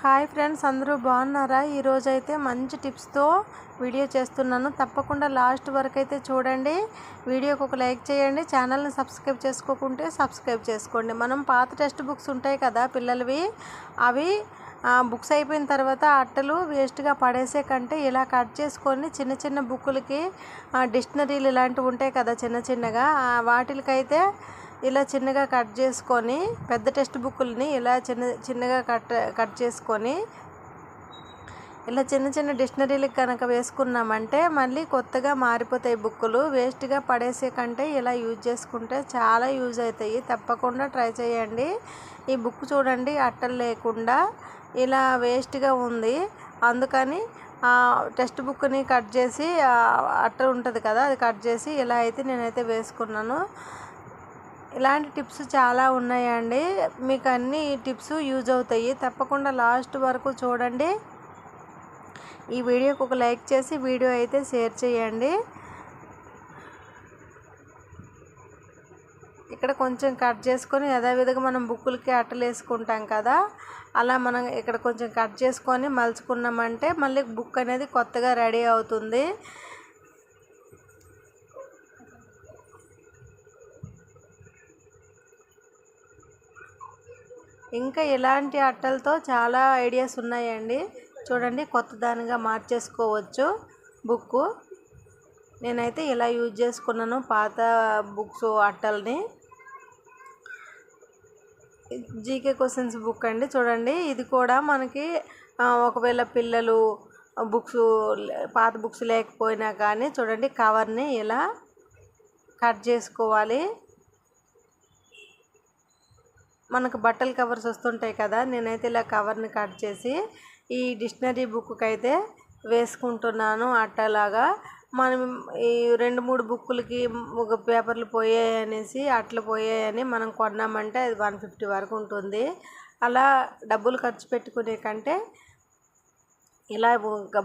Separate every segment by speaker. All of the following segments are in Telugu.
Speaker 1: హాయ్ ఫ్రెండ్స్ అందరూ బాగున్నారా? ఈరోజు అయితే మంచి టిప్స్తో వీడియో చేస్తున్నాను. తప్పకుండా లాస్ట్ వరకు అయితే చూడండి. వీడియోకి ఒక లైక్ చేయండి. ఛానల్ని సబ్స్క్రైబ్ చేసుకోకుంటే సబ్స్క్రైబ్ చేసుకోండి. మనం పాత టెక్స్ట్ బుక్స్ ఉంటాయి కదా పిల్లలవి అవి బుక్స్ అయిపోయిన తర్వాత అట్టలు వేస్ట్గా పడేసే కంటే ఇలా కట్ చేసుకొని చిన్న చిన్న బుక్కులకి డిక్షనరీలు ఇలాంటివి ఉంటాయి కదా చిన్న చిన్నగా వాటికైతే ఇలా చిన్నగా కట్ చేసుకొని పెద్ద టెక్స్ట్ బుక్కుల్ని ఇలా చిన్న చిన్నగా కట్ కట్ చేసుకొని ఇలా చిన్న చిన్న డిక్షనరీలకు కనుక వేసుకున్నామంటే మళ్ళీ కొత్తగా మారిపోతాయి బుక్కులు. వేస్ట్గా పడేసే కంటే ఇలా యూజ్ చేసుకుంటే చాలా యూజ్ అవుతాయి. తప్పకుండా ట్రై చేయండి. ఈ బుక్ చూడండి అట్టలు లేకుండా ఇలా వేస్ట్గా ఉంది. అందుకని టెక్స్ట్ బుక్ని కట్ చేసి అట్ట ఉంటుంది కదా అది కట్ చేసి ఇలా అయితే నేనైతే వేసుకున్నాను. ఇలాంటి టిప్స్ చాలా ఉన్నాయండి. మీకు అన్ని టిప్స్ యూజ్ అవుతాయి. తప్పకుండా లాస్ట్ వరకు చూడండి. ఈ వీడియోకి ఒక లైక్ చేసి వీడియో అయితే షేర్ చేయండి. ఇక్కడ కొంచెం కట్ చేసుకొని యథావిధిగా మనం బుక్కులకి అట్టలు వేసుకుంటాం కదా అలా మనం ఇక్కడ కొంచెం కట్ చేసుకొని మలుచుకున్నామంటే మళ్ళీ బుక్ అనేది కొత్తగా రెడీ అవుతుంది. ఇంకా ఇలాంటి అట్టలతో చాలా ఐడియాస్ ఉన్నాయండి. చూడండి కొత్త దానిగా మార్చేసుకోవచ్చు బుక్ నేనైతే ఇలా యూజ్ చేసుకున్నాను పాత బుక్స్ అట్టల్ని. జీకే క్వశ్చన్స్ బుక్ అండి. చూడండి ఇది కూడా మనకి ఒకవేళ పిల్లలు బుక్స్ పాత బుక్స్ లేకపోయినా కానీ చూడండి కవర్ని ఇలా కట్ చేసుకోవాలి. మనకు బట్టల కవర్స్ వస్తుంటాయి కదా నేనైతే ఇలా కవర్ని కట్ చేసి ఈ డిక్షనరీ బుక్కి అయితే వేసుకుంటున్నాను అట్టలాగా. మనం ఈ రెండు మూడు బుక్కులకి ఒక పేపర్లు పోయాయి అనేసి అట్లు పోయాయని మనం కొన్నామంటే అది వన్ ఫిఫ్టీ వరకు ఉంటుంది. అలా డబ్బులు ఖర్చు పెట్టుకునే కంటే ఇలా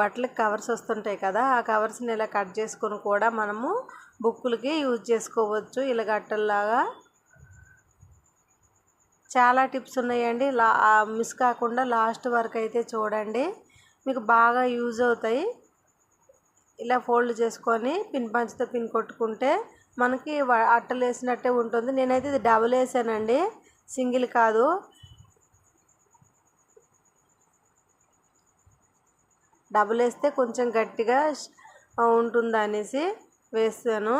Speaker 1: బట్టలకి కవర్స్ వస్తుంటాయి కదా ఆ కవర్స్ని ఇలా కట్ చేసుకొని కూడా మనము బుక్కులకి యూజ్ చేసుకోవచ్చు. ఇలా గట్టల్లాగా చాలా టిప్స్ ఉన్నాయండి. లా మిస్ కాకుండా లాస్ట్ వరకు అయితే చూడండి. మీకు బాగా యూజ్ అవుతాయి. ఇలా ఫోల్డ్ చేసుకొని పిన్ పంచుతో పిన్ కొట్టుకుంటే మనకి అట్టలు వేసినట్టే ఉంటుంది. నేనైతే ఇది డబుల్ వేసానండి. సింగిల్ కాదు. డబుల్ వేస్తే కొంచెం గట్టిగా ఉంటుంది అనేసి వేసాను.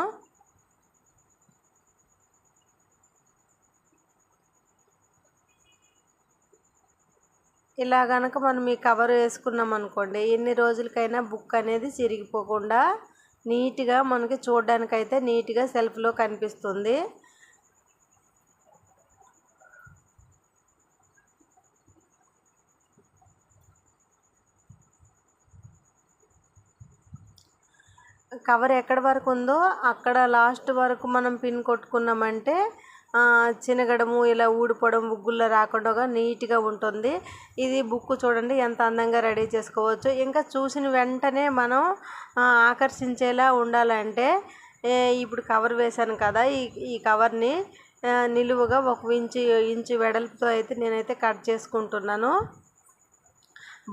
Speaker 1: ఇలా కనుక మనం ఈ కవర్ వేసుకున్నాం అనుకోండి ఎన్ని రోజులకైనా బుక్ అనేది చిరిగిపోకుండా నీట్గా మనకి చూడడానికైతే నీట్గా సెల్ఫ్లో కనిపిస్తుంది. కవర్ ఎక్కడ వరకు ఉందో అక్కడ లాస్ట్ వరకు మనం పిన్ కొట్టుకున్నామంటే చినగడము ఇలా ఊడిపోవడం బుగ్గుల్లో రాకుండా నీట్గా ఉంటుంది. ఇది బుక్ చూడండి ఎంత అందంగా రెడీ చేసుకోవచ్చు. ఇంకా చూసిన వెంటనే మనం ఆకర్షించేలా ఉండాలంటే ఇప్పుడు కవర్ వేశాను కదా ఈ ఈ కవర్ని నిలువుగా ఒక ఇంచు ఇంచు వెడల్పుతో అయితే నేనైతే కట్ చేసుకుంటున్నాను.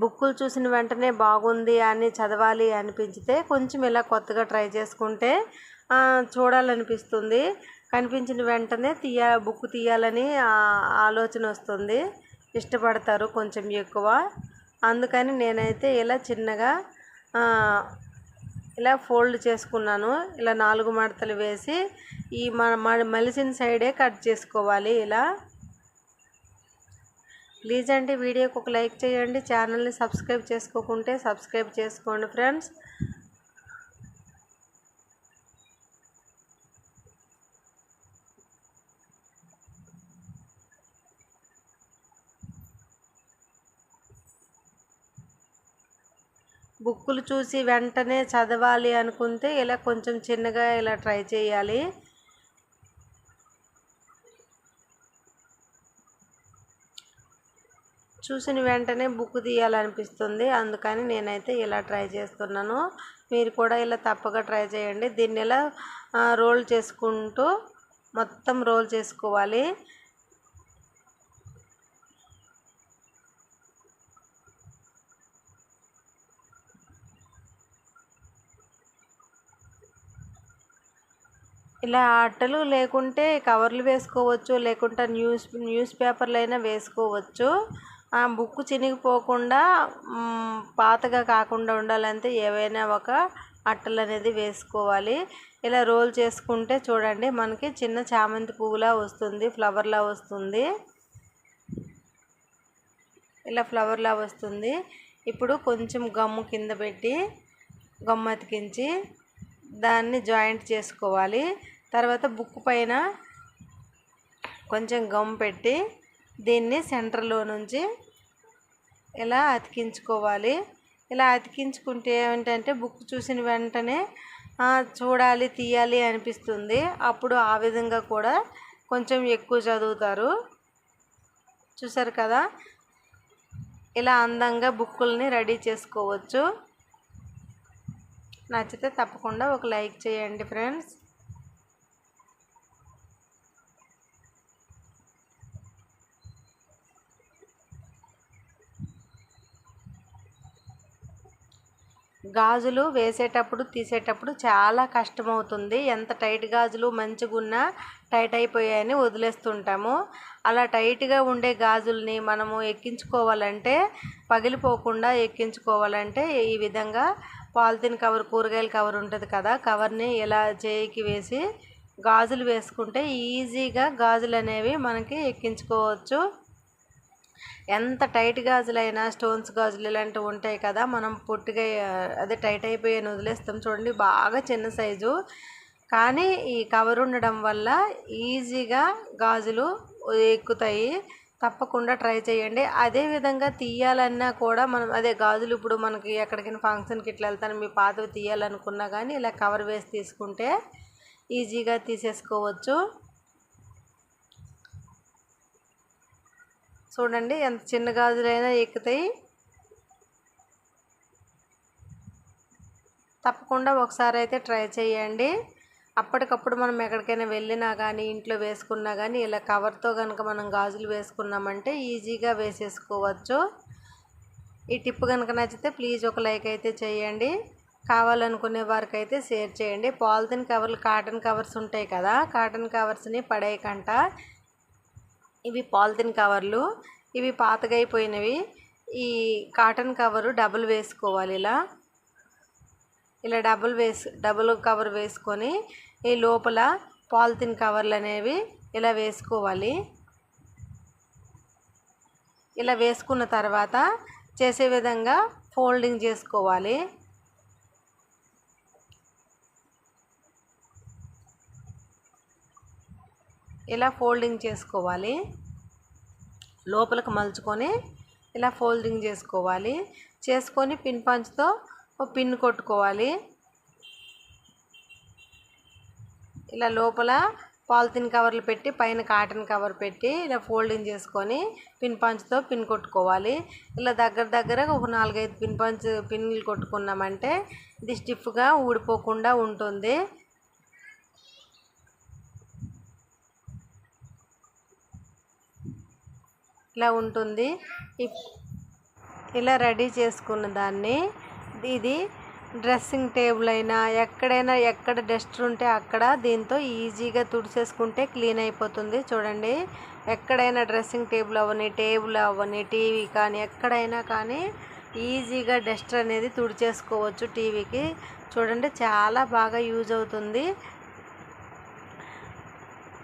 Speaker 1: బుక్కులు చూసిన వెంటనే బాగుంది అని చదవాలి అనిపించితే కొంచెం ఇలా కొత్తగా ట్రై చేసుకుంటే చూడాలనిపిస్తుంది. కనిపించిన వెంటనే తీయ బుక్ తీయాలని ఆలోచన వస్తుంది. ఇష్టపడతారు కొంచెం ఎక్కువ. అందుకని నేనైతే ఇలా చిన్నగా ఇలా ఫోల్డ్ చేసుకున్నాను. ఇలా నాలుగు మడతలు వేసి ఈ మన మలిసిన సైడే కట్ చేసుకోవాలి ఇలా. ప్లీజ్ అండి వీడియోకి ఒక లైక్ చేయండి. ఛానల్ని సబ్స్క్రైబ్ చేసుకోకుంటే సబ్స్క్రైబ్ చేసుకోండి ఫ్రెండ్స్. బుక్కులు చూసి వెంటనే చదవాలి అనుకుంటే ఇలా కొంచెం చిన్నగా ఇలా ట్రై చేయాలి. చూసిన వెంటనే బుక్ తీయాలనిపిస్తుంది. అందుకని నేనైతే ఇలా ట్రై చేస్తున్నాను. మీరు కూడా ఇలా తప్పగా ట్రై చేయండి. దీన్ని ఇలా రోల్ చేసుకుంటూ మొత్తం రోల్ చేసుకోవాలి. ఇలా అట్టలు లేకుంటే కవర్లు వేసుకోవచ్చు లేకుంటే న్యూస్ న్యూస్ పేపర్లు అయినా వేసుకోవచ్చు. ఆ బుక్ చినిగిపోకుండా పాతగా కాకుండా ఉండాలంటే ఏవైనా ఒక అట్టలు అనేది వేసుకోవాలి. ఇలా రోల్ చేసుకుంటే చూడండి మనకి చిన్న చామంతి పువ్వులా వస్తుంది ఫ్లవర్లా వస్తుంది. ఇలా ఫ్లవర్లా వస్తుంది. ఇప్పుడు కొంచెం గమ్ము కింద పెట్టి గమ్ము అతికించి దాన్ని జాయింట్ చేసుకోవాలి. తర్వాత బుక్ పైన కొంచెం గమ్ పెట్టి దీన్ని సెంటర్లో నుంచి ఇలా అతికించుకోవాలి. ఇలా అతికించుకుంటే ఏమిటంటే బుక్ చూసిన వెంటనే చూడాలి తీయాలి అనిపిస్తుంది. అప్పుడు ఆ విధంగా కూడా కొంచెం ఎక్కువ చదువుతారు. చూసారు కదా? ఇలా అందంగా బుక్కుల్ని రెడీ చేసుకోవచ్చు. నచ్చితే తప్పకుండా ఒక లైక్ చేయండి ఫ్రెండ్స్. గాజులు వేసేటప్పుడు తీసేటప్పుడు చాలా కష్టమవుతుంది. ఎంత టైట్ గాజులు మంచిగున్నా టైట్ అయిపోయాయని వదిలేస్తుంటాము. అలా టైట్గా ఉండే గాజుల్ని మనము ఎక్కించుకోవాలంటే పగిలిపోకుండా ఎక్కించుకోవాలంటే ఈ విధంగా పాలిథిన్ కవర్ కూరగాయల కవర్ ఉంటుంది కదా కవర్ని ఇలా చేయికి వేసి గాజులు వేసుకుంటే ఈజీగా గాజులు అనేవి మనకి ఎక్కించుకోవచ్చు. ఎంత టైట్ గాజులైనా స్టోన్స్ గాజులు ఇలాంటివి ఉంటాయి కదా మనం పొట్టిగా అదే టైట్ అయిపోయాయని వదిలేస్తాం చూడండి బాగా చిన్న సైజు. కానీ ఈ కవర్ ఉండడం వల్ల ఈజీగా గాజులు ఎక్కుతాయి. తప్పకుండా ట్రై చేయండి. అదే విధంగా తీయాలన్నా కూడా మనం అదే గాజులు ఇప్పుడు మనకి ఎక్కడికైనా ఫంక్షన్కి ఇట్లా వెళ్తాను మీ పాతవి తీయాలనుకున్నా కానీ ఇలా కవర్ వేసి తీసుకుంటే ఈజీగా తీసేసుకోవచ్చు. చూడండి ఎంత చిన్న గాజులైనా ఎక్కుతాయి. తప్పకుండా ఒకసారి అయితే ట్రై చేయండి. అప్పటికప్పుడు మనం ఎక్కడికైనా వెళ్ళినా కానీ ఇంట్లో వేసుకున్నా కానీ ఇలా కవర్తో కనుక మనం గాజులు వేసుకున్నామంటే ఈజీగా వేసేసుకోవచ్చు. ఈ టిప్ కనుక నచ్చితే ప్లీజ్ ఒక లైక్ అయితే చేయండి. కావాలనుకునే వారికి అయితే షేర్ చేయండి. పాలిథిన్ కవర్లు కాటన్ కవర్స్ ఉంటాయి కదా కాటన్ కవర్స్ని పడేయకంట. ఇవి పాలిథిన్ కవర్లు. ఇవి పాతగైపోయినవి. ఈ కాటన్ కవరు డబుల్ వేసుకోవాలి ఇలా. ఇలా డబుల్ వేసు డబుల్ కవర్ వేసుకొని ఈ లోపల పాలిథిన్ కవర్లు అనేవి ఇలా వేసుకోవాలి. ఇలా వేసుకున్న తర్వాత చేసే విధంగా ఫోల్డింగ్ చేసుకోవాలి. ఇలా ఫోల్డింగ్ చేసుకోవాలి. లోపలికి మలుచుకొని ఇలా ఫోల్డింగ్ చేసుకోవాలి. చేసుకొని పిన్ పంచ్తో పిన్ కొట్టుకోవాలి. ఇలా లోపల పాలిథిన్ కవర్లు పెట్టి పైన కాటన్ కవర్ పెట్టి ఇలా ఫోల్డింగ్ చేసుకొని పిన్ పంచ్తో పిన్ కొట్టుకోవాలి. ఇలా దగ్గర దగ్గర ఒక నాలుగైదు పిన్ పంచ్ పిన్లు కొట్టుకున్నామంటే ఇది స్టిఫ్గా ఊడిపోకుండా ఉంటుంది. ఇలా ఉంటుంది. ఇలా రెడీ చేసుకున్న దాన్ని ఇది డ్రెస్సింగ్ టేబుల్ అయినా ఎక్కడైనా ఎక్కడ డస్ట్ ఉంటే అక్కడ దీంతో ఈజీగా తుడిచేసుకుంటే క్లీన్ అయిపోతుంది. చూడండి ఎక్కడైనా డ్రెస్సింగ్ టేబుల్ అవ్వని టేబుల్ అవ్వని టీవీ కానీ ఎక్కడైనా కానీ ఈజీగా డస్ట్ అనేది తుడిచేసుకోవచ్చు టీవీకి. చూడండి చాలా బాగా యూజ్ అవుతుంది.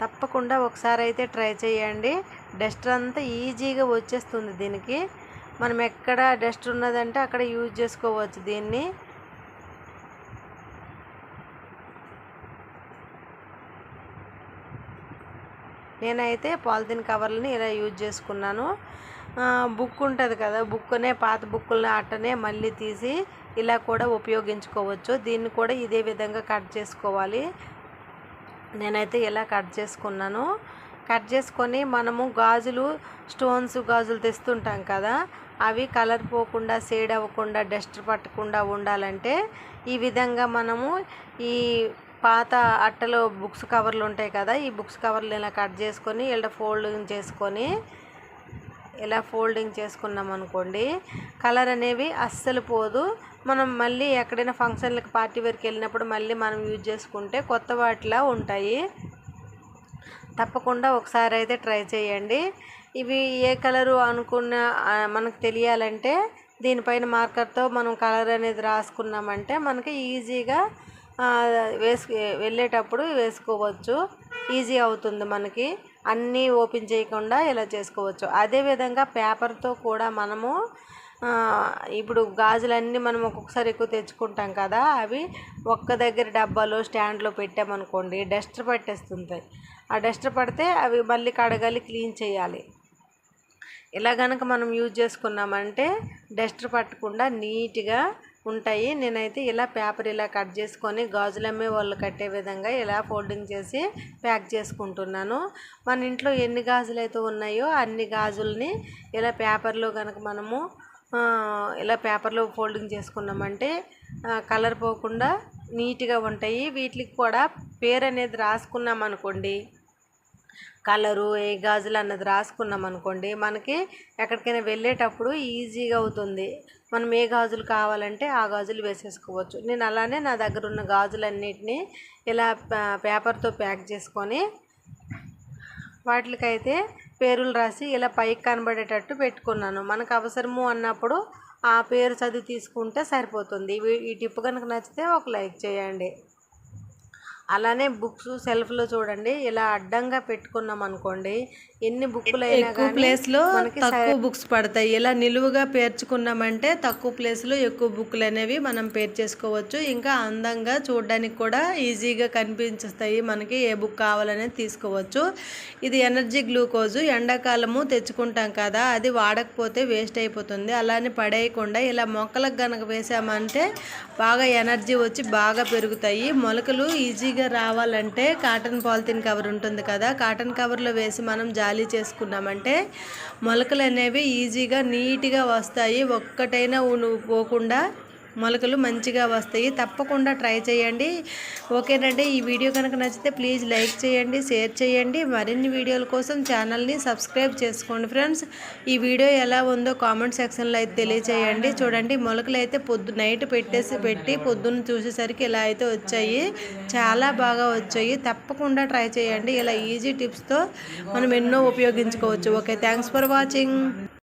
Speaker 1: తప్పకుండా ఒకసారి అయితే ట్రై చేయండి. డస్ట్ అంతా ఈజీగా వచ్చేస్తుంది దీనికి. మనం ఎక్కడ డస్ట్ ఉన్నదంటే అక్కడ యూజ్ చేసుకోవచ్చు దీన్ని. నేనైతే పాలిథిన్ కవర్లని ఇలా యూజ్ చేసుకున్నాను. బుక్ ఉంటుంది కదా బుక్నే పాత బుక్కులని అట్టనే మళ్ళీ తీసి ఇలా కూడా ఉపయోగించుకోవచ్చు. దీన్ని కూడా ఇదే విధంగా కట్ చేసుకోవాలి. నేనైతే ఇలా కట్ చేసుకున్నాను కట్ చేసుకొని మనము గాజులు స్టోన్స్ గాజులు తెస్తుంటాం కదా అవి కలర్ పోకుండా షేడ్ అవ్వకుండా డస్ట్ పట్టకుండా ఉండాలంటే ఈ విధంగా మనము ఈ పాత అట్టలో బుక్స్ కవర్లు ఉంటాయి కదా ఈ బుక్స్ కవర్లు ఇలా కట్ చేసుకొని ఇలా ఫోల్డింగ్ చేసుకొని ఇలా ఫోల్డింగ్ చేసుకున్నాం అనుకోండి కలర్ అనేవి అస్సలు పోదు. మనం మళ్ళీ ఎక్కడైనా ఫంక్షన్లకు పార్టీ వేర్కి వెళ్ళినప్పుడు మళ్ళీ మనం యూజ్ చేసుకుంటే కొత్త వాటిలా ఉంటాయి. తప్పకుండా ఒకసారి అయితే ట్రై చేయండి. ఇవి ఏ కలరు అనుకున్న మనకు తెలియాలంటే దీనిపైన మార్కర్తో మనం కలర్ అనేది రాసుకున్నామంటే మనకి ఈజీగా వేసు వెళ్ళేటప్పుడు వేసుకోవచ్చు. ఈజీ అవుతుంది మనకి. అన్నీ ఓపెన్ చేయకుండా ఇలా చేసుకోవచ్చు. అదేవిధంగా పేపర్తో కూడా మనము ఇప్పుడు గాజులన్నీ మనం ఒక్కొక్కసారి ఎక్కువ తెచ్చుకుంటాం కదా అవి ఒక్క దగ్గర డబ్బాలో స్టాండ్లో పెట్టామనుకోండి డస్ట్ పట్టేస్తుంటాయి ఆ డస్ట్ పడితే అవి మళ్ళీ కడగాలి క్లీన్ చేయాలి. ఇలా కనుక మనం యూజ్ చేసుకున్నామంటే డస్ట్ పట్టకుండా నీట్గా ఉంటాయి. నేనైతే ఇలా పేపర్ ఇలా కట్ చేసుకొని గాజులు అమ్మే వాళ్ళు కట్టే విధంగా ఇలా ఫోల్డింగ్ చేసి ప్యాక్ చేసుకుంటున్నాను. మన ఇంట్లో ఎన్ని గాజులు అయితే ఉన్నాయో అన్ని గాజుల్ని ఇలా పేపర్లో కనుక మనము ఇలా పేపర్లో ఫోల్డింగ్ చేసుకున్నామంటే కలర్ పోకుండా నీట్గా ఉంటాయి. వీటికి కూడా పేరు అనేది రాసుకున్నాం అనుకోండి కలరు ఏ గాజులు అన్నది రాసుకున్నాం అనుకోండి మనకి ఎక్కడికైనా వెళ్ళేటప్పుడు ఈజీగా అవుతుంది. మనం ఏ గాజులు కావాలంటే ఆ గాజులు వేసేసుకోవచ్చు. నేను అలానే నా దగ్గర ఉన్న గాజులన్నిటినీ ఇలా పేపర్తో ప్యాక్ చేసుకొని వాటికైతే పేరులు రాసి ఇలా పైకి కనబడేటట్టు పెట్టుకున్నాను. మనకు అవసరము అన్నప్పుడు ఆ పేరు చదివి తీసుకుంటే సరిపోతుంది. ఈ టిప్ కనుక నచ్చితే ఒక లైక్ చేయండి. అలానే బుక్స్ సెల్ఫ్లో చూడండి ఇలా అడ్డంగా పెట్టుకున్నాం అనుకోండి ఎన్ని అయినా
Speaker 2: ఎక్కువ ప్లేస్లో
Speaker 1: మనకి
Speaker 2: తక్కువ బుక్స్ పడతాయి. ఇలా నిలువుగా పేర్చుకున్నామంటే తక్కువ ప్లేస్లో ఎక్కువ బుక్లు అనేవి మనం పేర్చేసుకోవచ్చు ఇంకా అందంగా చూడడానికి కూడా ఈజీగా కనిపించేస్తాయి. మనకి ఏ బుక్ కావాలనేది తీసుకోవచ్చు. ఇది ఎనర్జీ గ్లూకోజు. ఎండాకాలము తెచ్చుకుంటాం కదా అది వాడకపోతే వేస్ట్ అయిపోతుంది. అలానే పడేయకుండా ఇలా మొక్కలకు గనక వేసామంటే బాగా ఎనర్జీ వచ్చి బాగా పెరుగుతాయి. మొలకలు ఈజీగా రావాలంటే కాటన్ పాలిథిన్ కవర్ ఉంటుంది కదా. కాటన్ కవర్లో వేసి మనం జాలీ చేసుకున్నామంటే మొలకలు అనేవి ఈజీగా నీట్గా వస్తాయి. ఒక్కటైనా ఉను పోకుండా మొలకలు మంచిగా వస్తాయి. తప్పకుండా ట్రై చేయండి. ఓకేనండి. ఈ వీడియో కనుక నచ్చితే ప్లీజ్ లైక్ చేయండి షేర్ చేయండి. మరిన్ని వీడియోల కోసం ఛానల్ని సబ్స్క్రైబ్ చేసుకోండి ఫ్రెండ్స్. ఈ వీడియో ఎలా ఉందో కామెంట్ సెక్షన్లో అయితే తెలియచేయండి. చూడండి మొలకలు అయితే పొద్దు నైట్ పెట్టేసి పెట్టి పొద్దున్న చూసేసరికి ఇలా అయితే వచ్చాయి. చాలా బాగా వచ్చాయి. తప్పకుండా ట్రై చేయండి. ఇలా ఈజీ టిప్స్తో మనం ఎన్నో ఉపయోగించుకోవచ్చు. Okay thanks for watching.